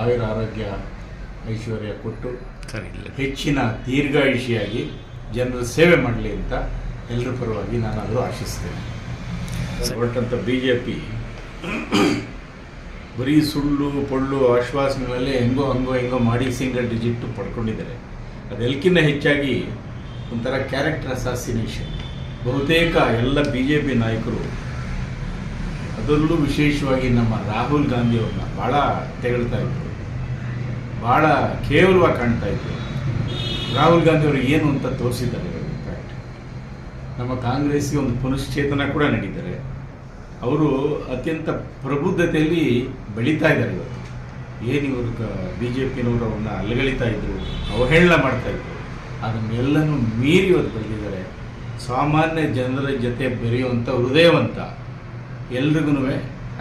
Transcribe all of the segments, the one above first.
ಆಯುರ ಆರೋಗ್ಯ ಐಶ್ವರ್ಯ ಕೊಟ್ಟು ಹೆಚ್ಚಿನ ದೀರ್ಘಾಯುಷಿಯಾಗಿ ಜನರ ಸೇವೆ ಮಾಡಲಿ ಅಂತ ಎಲ್ಲರ ಪರವಾಗಿ ನಾನಾದರೂ ಆಶಿಸ್ತೇನೆ. ಹೊರಟಂಥ ಬಿ ಜೆ ಪಿ ಬರೀ ಸುಳ್ಳು ಪೊಳ್ಳು ಆಶ್ವಾಸನೆಗಳಲ್ಲೇ ಹೆಂಗೋ ಹಂಗೋ ಹೆಂಗೋ ಮಾಡಿ ಸಿಂಗಲ್ ಡಿಜಿಟ್ ಪಡ್ಕೊಂಡಿದ್ದಾರೆ. ಅದೆಲ್ಲಕ್ಕಿಂತ ಹೆಚ್ಚಾಗಿ ಒಂಥರ ಕ್ಯಾರೆಕ್ಟರ್ ಅಸಾಸಿನೇಷನ್ ಬಹುತೇಕ ಎಲ್ಲ ಬಿ ಜೆ ಪಿ ನಾಯಕರು ಅದರಲ್ಲೂ ವಿಶೇಷವಾಗಿ ನಮ್ಮ ರಾಹುಲ್ ಗಾಂಧಿಯವ್ರನ್ನ ಭಾಳ ತೆಗಳ್ತಾ ಇದ್ರು. ಭಾಳ ಕೇವಲವಾಗಿ ಕಾಣ್ತಾ ಇದ್ರು. ರಾಹುಲ್ ಗಾಂಧಿ ಅವರು ಏನು ಅಂತ ತೋರಿಸಿದ್ದಾರೆ ಇನ್ಫ್ಯಾಕ್ಟ್ ನಮ್ಮ ಕಾಂಗ್ರೆಸ್ಗೆ ಒಂದು ಪುನಶ್ಚೇತನ ಕೂಡ ನೀಡಿದ್ದಾರೆ ಅವರು ಅತ್ಯಂತ ಪ್ರಬುದ್ಧತೆಯಲ್ಲಿ ಬೆಳೀತಾ ಇದ್ದಾರೆ ಇವತ್ತು ಏನು ಇವರು ಬಿ ಜೆ ಪಿನವರು ಅವನ್ನ ಅಲ್ಲಗಳಿತಾ ಇದ್ರು, ಅವಹೇಳನ ಮಾಡ್ತಾ ಇದ್ರು. ಅದನ್ನೆಲ್ಲನೂ ಮೀರಿ ಇವತ್ತು ಬೆಳೆದಿದ್ದಾರೆ ಸಾಮಾನ್ಯ ಜನರ ಜೊತೆ ಬೆರೆಯುವಂಥ ಹೃದಯವಂತ ಎಲ್ರಿಗೂ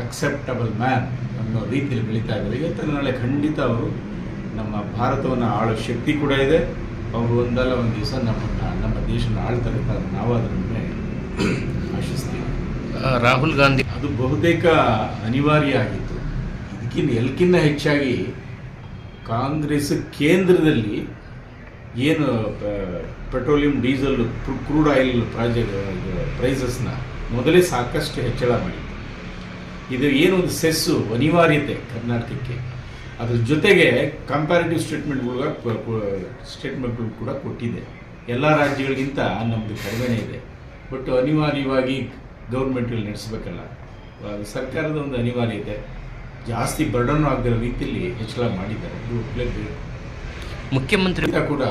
ಅಕ್ಸೆಪ್ಟಬಲ್ ಮ್ಯಾನ್ ಅನ್ನೋ ರೀತಿಯಲ್ಲಿ ಬೆಳೀತಾ ಇದ್ದಾರೆ. ಇವತ್ತು ನಾಳೆ ಖಂಡಿತ ಅವರು ನಮ್ಮ ಭಾರತವನ್ನು ಆಳೋ ಶಕ್ತಿ ಕೂಡ ಇದೆ. ಅವರು ಒಂದಲ್ಲ ಒಂದು ದಿವಸ ನಮ್ಮನ್ನು ನಮ್ಮ ದೇಶನ ಆಳ್ತಾರೆ ನಾವು ಮೇಲೆ ಆಶಿಸ್ತೀವಿ. ರಾಹುಲ್ ಗಾಂಧಿ. ಅದು ಬಹುತೇಕ ಅನಿವಾರ್ಯ ಆಗಿತ್ತು. ಇದಕ್ಕಿಂತ ಎಲ್ಲಕ್ಕಿಂತ ಹೆಚ್ಚಾಗಿ ಕಾಂಗ್ರೆಸ್ ಕೇಂದ್ರದಲ್ಲಿ ಏನು petroleum diesel crude oil project ಪ್ರೈಸಸ್ನ ಮೊದಲೇ ಸಾಕಷ್ಟು ಹೆಚ್ಚಳ ಮಾಡಿತ್ತು. ಇದು ಏನು ಒಂದು ಸೆಸ್ಸು ಅನಿವಾರ್ಯತೆ ಕರ್ನಾಟಕಕ್ಕೆ. ಅದ್ರ ಜೊತೆಗೆ ಕಂಪ್ಯಾರಿಟಿವ್ ಸ್ಟೇಟ್ಮೆಂಟ್ಗಳು ಸ್ಟೇಟ್ಮೆಂಟ್ಗಳು ಕೂಡ ಕೊಟ್ಟಿದೆ. ಎಲ್ಲ ರಾಜ್ಯಗಳಿಗಿಂತ ನಮ್ಮದು ಕಡಿಮೆನೇ ಇದೆ. ಬಟ್ ಅನಿವಾರ್ಯವಾಗಿ ಗೌರ್ಮೆಂಟ್ಗಳು ನಡೆಸಬೇಕಲ್ಲ. ಅದು ಸರ್ಕಾರದ ಒಂದು ಅನಿವಾರ್ಯತೆ. ಜಾಸ್ತಿ ಬರ್ಡನ್ ಆಗದಿರೋ ರೀತಿಯಲ್ಲಿ ಹೆಚ್ಚಳ ಮಾಡಿದ್ದಾರೆ. ಇದು ಒಪ್ಪಲೇಬೇಕು ಮುಖ್ಯಮಂತ್ರಿ ಕೂಡ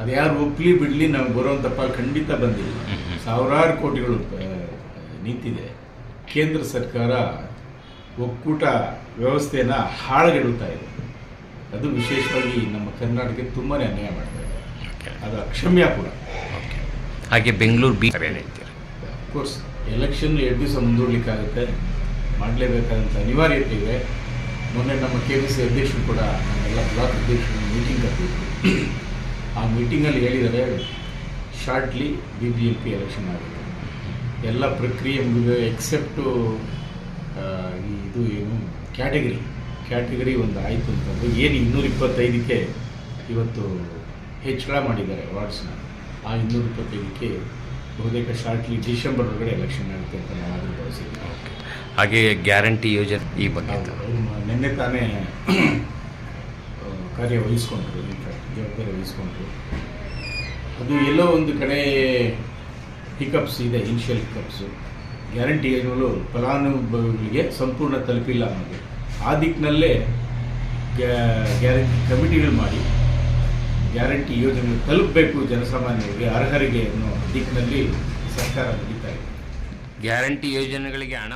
ಅದು ಯಾರು ಒಪ್ಲಿ ಬಿಡಲಿ ನಮ್ಗೆ ಬರುವಂಥ ಖಂಡಿತ ಬಂದಿಲ್ಲ. ಸಾವಿರಾರು ಕೋಟಿಗಳು ನಿಂತಿದೆ. ಕೇಂದ್ರ ಸರ್ಕಾರ ಒಕ್ಕೂಟ ವ್ಯವಸ್ಥೆಯನ್ನು ಹಾಳುಗೆಡುತ್ತಾ ಇದೆ. ಅದು ವಿಶೇಷವಾಗಿ ನಮ್ಮ ಕರ್ನಾಟಕಕ್ಕೆ ತುಂಬಾ ಅನ್ಯಾಯ ಮಾಡ್ತಾ ಇದೆ. ಅದು ಅಕ್ಷಮ್ಯ ಕೂಡ. ಹಾಗೆ ಬೆಂಗಳೂರು ಬಿ ಅಫ್ಕೋರ್ಸ್ ಎಲೆಕ್ಷನ್ ಎರಡು ದಿವಸ ಮುಂದೂಡಲಿಕ್ಕಾಗುತ್ತೆ. ಮಾಡಲೇಬೇಕಾದಂಥ ಅನಿವಾರ್ಯತೆ ಇದೆ. ಮೊನ್ನೆ ನಮ್ಮ ಕೆ ಪಿ ಸಿ ಅಧ್ಯಕ್ಷರು ಕೂಡ ನಮ್ಮೆಲ್ಲ ಬ್ಲಾಕ್ ಅಧ್ಯಕ್ಷರು ಮೀಟಿಂಗ್ ಕರೆದಿದ್ರು ಆ ಮೀಟಿಂಗಲ್ಲಿ ಹೇಳಿದರೆ shortly B B M P election ಆಗುತ್ತೆ. ಎಲ್ಲ ಪ್ರಕ್ರಿಯೆ ಮುಗಿದು ಎಕ್ಸೆಪ್ಟು ಇದು ಏನು ಕ್ಯಾಟಗರಿ ಕ್ಯಾಟಗರಿ ಒಂದು ಆಯಿತು ಅಂತಂದರೆ ಏನು ಇನ್ನೂರ ಇಪ್ಪತ್ತೈದಕ್ಕೆ ಇವತ್ತು ಹೆಚ್ಚಳ ಮಾಡಿದ್ದಾರೆ ವಾರ್ಡ್ಸ್ನ ಆ ಇನ್ನೂರ ಇಪ್ಪತ್ತೈದಕ್ಕೆ ಬಹುತೇಕ ಶಾರ್ಟ್ಲಿ ಡಿಸೆಂಬರ್ ಒಳಗಡೆ ಎಲೆಕ್ಷನ್ ಆಗುತ್ತೆ ಅಂತ ನಾವಾದರೂ ಭಾವಿಸಿದ್ವಿ ಹಾಗೆ ಗ್ಯಾರಂಟಿ ಯೋಜನೆ ಈ ಬಗ್ಗೆ ನಿನ್ನೆ ತಾನೇ ಕಾರ್ಯ ವಹಿಸ್ಕೊಂಡ್ರು ಇನ್ಫ್ಯಾಕ್ಟ್ ಜವಾಬ್ದಾರಿ ವಹಿಸ್ಕೊಂಡ್ರು. ಅದು ಎಲ್ಲೋ ಒಂದು ಕಡೆ ಹಿಕಪ್ಸ್ ಇದೆ ಇನಿಷಿಯಲ್ ಹಿಕಪ್ಸು ಗ್ಯಾರಂಟಿ ಯೋಜನೆಗಳು ಫಲಾನುಭವಿಗಳಿಗೆ ಸಂಪೂರ್ಣ ತಲುಪಿಲ್ಲ ಅನ್ನೋದು ಆ ದಿಕ್ಕಿನಲ್ಲೇ ಗ್ಯಾರಂಟಿ ಕಮಿಟಿಗಳು ಮಾಡಿ ಗ್ಯಾರಂಟಿ ಯೋಜನೆ ತಲುಪಬೇಕು ಜನಸಾಮಾನ್ಯರಿಗೆ ಅರ್ಹರಿಗೆ ಅನ್ನೋ ದಿಕ್ಕಿನಲ್ಲಿ ಸರ್ಕಾರ ನಡೀತಾ ಇದೆ. ಗ್ಯಾರಂಟಿ ಯೋಜನೆಗಳಿಗೆ ಹಣ